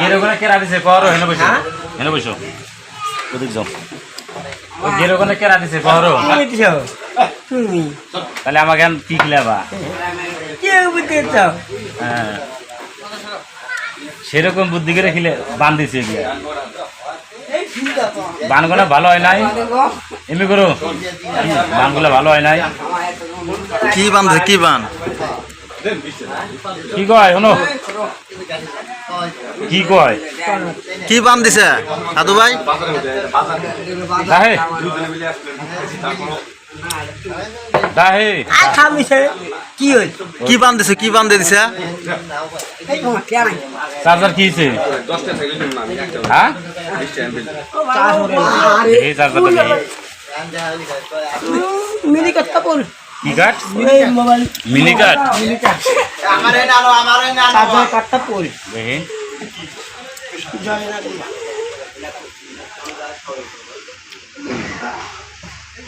গেরো কেরা দিছে? কহরো হেনে বসো। হেনে বসো। ওদিক যাও। ওই গেরো করে কেরা দিছে? কহরো তুমি দিছ তুমি। তাহলে আমাকে এখন কি খিলাবা? কে বুঝতে হ্যাঁ। সেরকম বুদ্ধি করে খিলে বান দিছে গিয়া বানগুলো ভালো হয় নাই? এমনি করো। বানগুলো ভালো হয় নাই? কি বান্ধে কি বান? কি কয় শোনো। কি কয়? কি বান দিছে? সাধু ভাই? দাহে। দাহে। খামিছে। কি হইছে কি বান দিছে কি বান দিয়ে দিছে? চার্জার কি হয়েছে হ্যাঁ এই চার্জারটা নেই মিনি কাট কাপড় কি কাঠ মিনি কাঠ কাটটা পড়ি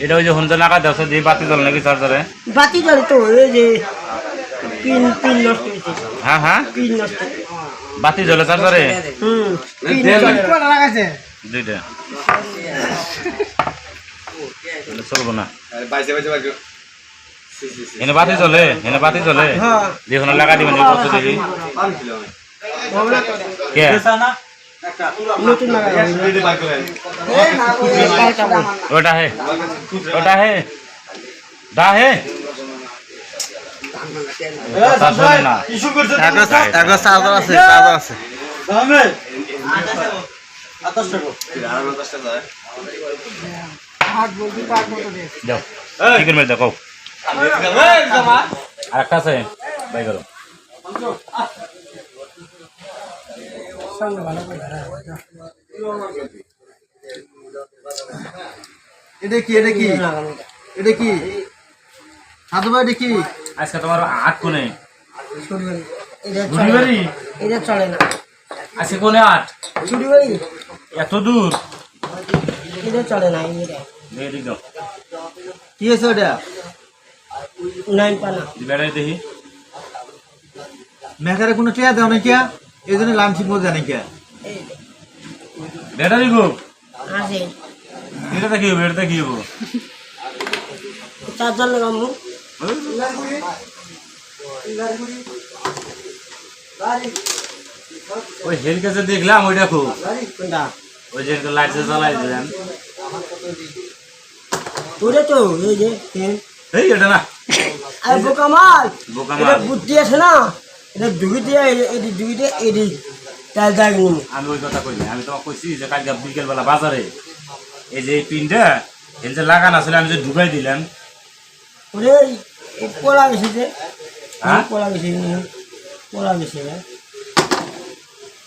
এটা ওই যে হন্তা নাকা দেওয়া দিয়ে বাতি জ্বল নাকি চার্জারে? বাতি জ্বলে তো এই যে পিন পিন নষ্ট হয়েছে। হ্যাঁ হ্যাঁ? পিন নষ্ট বাতি জ্বলে চার্জারে? হুম নষ্ট দুইটা। চলবো না। এনে বাতি জ্বলে এনে বাতি হ্যাঁ দেখুন লাগা দিবেন এই কষ্ট দেখি কে? ওটা হে ওটা হে দা হে। দেখো আর একটা আছে বাই করো এটা কি এটা কি? এটা কি? সাধু ভাই এটা আজকে তোমার আট কোনে? এটা চলে না। আজকে কোনে আট ছুটি বাড়ি? এত দূর? এটা চলে না কি আছে ওটা? নাইন পানা বেড়াই দেখি। মেকারে কোনো টিয়া দেও নাকি এই জন্য লাম ঠিক মতো জানি কে ব্যাটারি গো আছে এটা দেখি হব এটা দেখি হব চার্জার লাগামু ওই হেল কাছে দেখলাম ওই দেখো। কোনটা ওই যে লাইট জ্বালাই দিলেন ওটা তো এই যে হ্যাঁ। এই এটা না। আর বোকামাল বোকা এটা বুদ্ধি আছে না এটা ডুবি দিয়ে এটি ডুবি দিয়ে এটি তার দাগ আমি ওই কথা কইনি আমি তোমাকে কইছি যে কালকে বিকেল বেলা বাজারে এই যে এই পিনটা এর যে লাগানো ছিল আমি যে ঢুকাই দিলাম ওরে এই পোলা গেছে যে হ্যাঁ? পোলা গেছে পোলা গেছে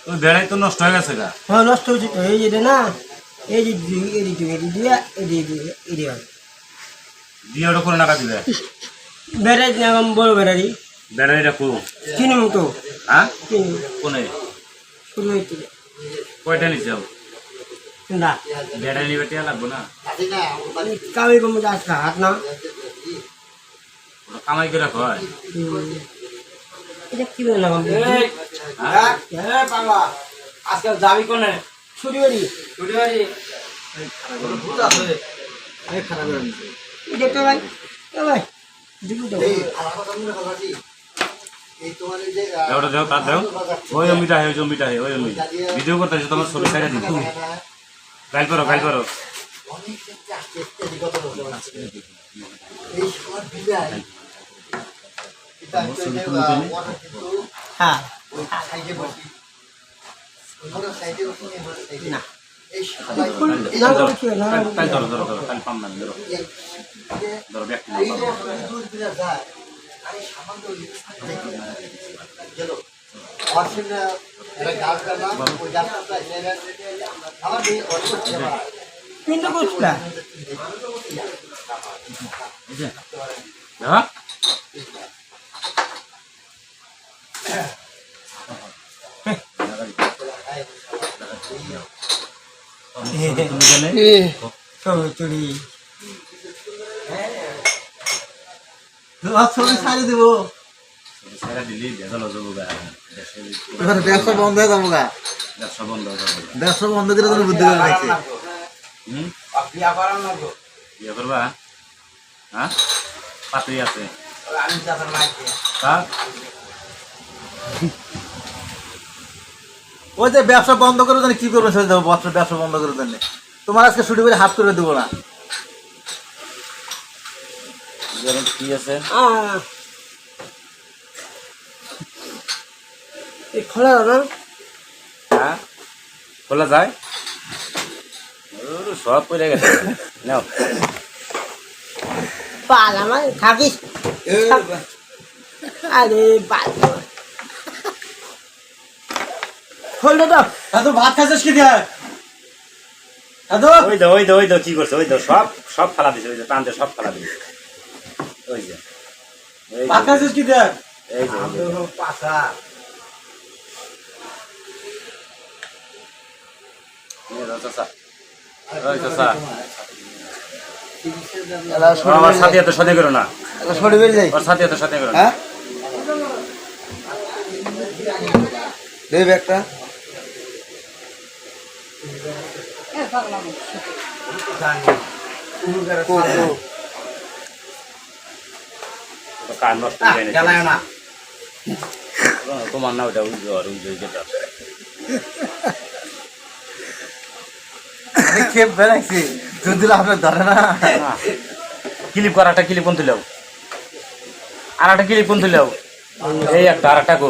ওই বেড়াই তো নষ্ট হয়ে গেছে গা হ্যাঁ নষ্ট হয়েছে তো এই যেটা না এই যে দিয়ে এটি ডুবি এটি হয় দিয়ে ওটা করে নাকা দিবে বেড়াই নাম বড় বেড়ারি বেড়াই রাখো কিনুম তো হ্যাঁ? কিনুম। কোনে? শুরু হইতে কয়টা নিচ্ছে না। বেড়াই নিবে টিয়া লাগবো না? কামি কম আসছে হাত না কামাই করে হয়। এটা কি বলে লাগাম হ্যাঁ? আজকাল যাবি কোনে? ছুটি বাড়ি ছুটি বাড়ি দেখতে ভাই এ ভাই। দেখি তো ওটা দেও তার দেও ওই অমিটা হে ওই অমিটা হে ওই অমি ভিডিও করতে তোমার ছবি সাইডে দিবি। গাইল করো গাইল করো। হ্যাঁ। না। তাই ধরো ধরো ধরো তাই পাম না ধরো। ধরো ব্যক্তি কিন্তু ভেজাল হয়ে? এবার ব্যবসা বন্ধ হয়ে যাব গা ব্যবসা বন্ধ হয়ে করে তুমি বুদ্ধি করে রাখছি বিয়া ইয়ে করবা হ্যাঁ পাত্রী আছে আমি চাচার মাইকে কার ওই যে ব্যবসা বন্ধ করে দেন কি করবেন সেটা দেবো বস্ত্র ব্যবসা বন্ধ করে দেন তোমার আজকে ছুটি করে হাত করে দেবো না। কি আছে? খোলা না হ্যাঁ? খোলা যায়? সব পড়ে গেছে। নাও। পাল আমার থাকিস আরে পাল। দাও দাদু। ভাত খাচ্ছিস কি দিয়ে? দাদু? ওই দো ওই দো ওই দো কি করছে ওই দো সব সব ফালা দিছে ওই যে টানতে সব ফালা দিছে। ওই যে ভাত খাচ্ছিস কি দিয়ে? এই যে। আমার সাথে এত সাথে করো না। সরে বেরিয়ে যাই। ওর সাথে এত সাথে করো না। হ্যাঁ? দে ব্যাগটা কো, কো। তো কান নষ্ট হয়ে যায় না। জ্বালায় না তোমার না ওটা যে। ওর যেটা যদি আপনার ধরে না ক্লিপ কর একটা ক্লিপ তুলেও আর একটা ক্লিপ তুলেও এই একটা আর একটা গো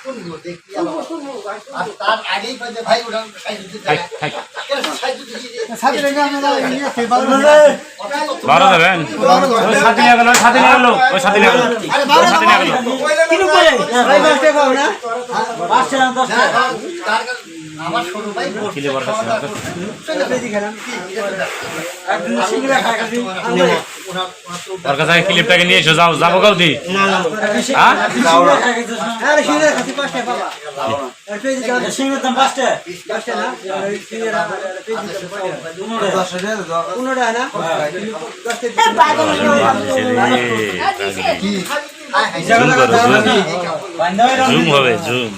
আমার খাই খাই বারো দেবেন ওই সাথে নিয়ে গেল ওই সাথে নিয়ে গেল ওই সাথে নিয়ে গেল ওই সাথে নিয়ে গেল কিরু করে ক্লিপ ওর কাছে আছে। ওর কাছে ক্লিপটাকে নিয়ে এসো যাও যাব কাউ দি হ্যাঁ আরে শুনে খাসি পাঁচটা বাবা। সিংহের দাম পাঁচটা পাঁচটা না? পনেরোটা না? Zoom zoom. জুম হবে জুম।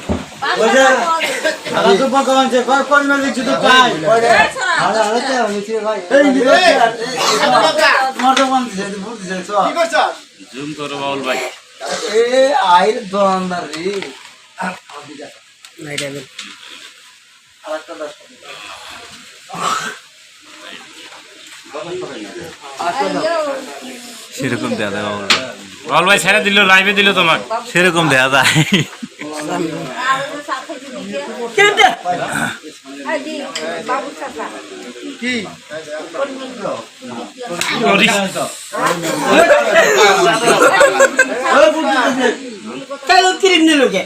জুম করো বাউল ভাই। আইর দোকানদার। রে সেরকম দেয়া যায় বাউল ভাই। ছেড়ে দিল লাইভে দিল তোমার সেরকম দেয়া যায়। কিনতে বাবু চাচা কি তাই কিরিম নিল কে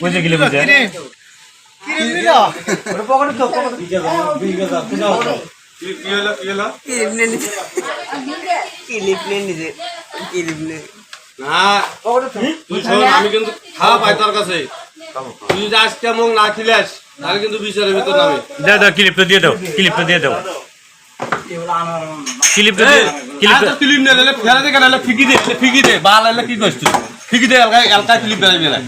বুঝে গেলে বুঝে। কিরিম নিছে কিলিপ নিয়ে নিছে কিলিপ নিয়ে না। তুই শোন আমি কিন্তু খাওয়া পাই তোর কাছে। তুই যদি আজকে মুখ না খিলাস তাহলে কিন্তু বিচারের ভিতর নামে। দাও দাও ক্লিপটা দিয়ে দাও। ক্লিপটা দিয়ে দাও ক্লিপটা ক্লিপটা ক্লিপ নিয়ে নিলে ফেলে দে কেন? ফিকি দে ফিকি দে বাল এলে কি করছিস তুই? ফিকি দে এলকা এলকা ক্লিপ বেড়াই বেড়াই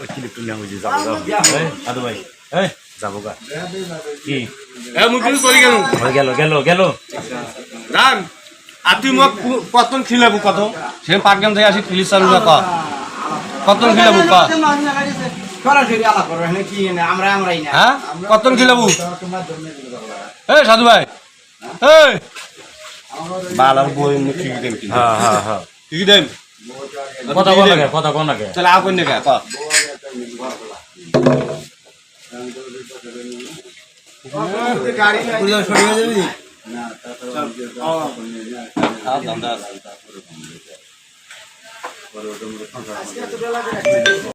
ওই ক্লিপটা নিয়ে বুঝে যাব এই, ভাই। এই। যাব গা। কি? এ মুখ কিন্তু করি হয়ে গেল গেল গেল। জান তুই মোক কু- কতন খিলাবু কত সে পাটগ্রাম থেকে আসি পুলিশ চালু ক। কতন খিলাবু ক। সরাসরি আলাপ করব এখানে কি না আমরা আমরাই না হ্যাঁ কতন খিলাবু? এ সাধু ভাই। এই। বাল আর বই দেন কিন্তু। হ্যাঁ হ্যাঁ হ্যাঁ ফিকি দেন কথা কোন লাগে কথা কোন লাগে তাহলে আগুন দেখে ক। গাড়ি না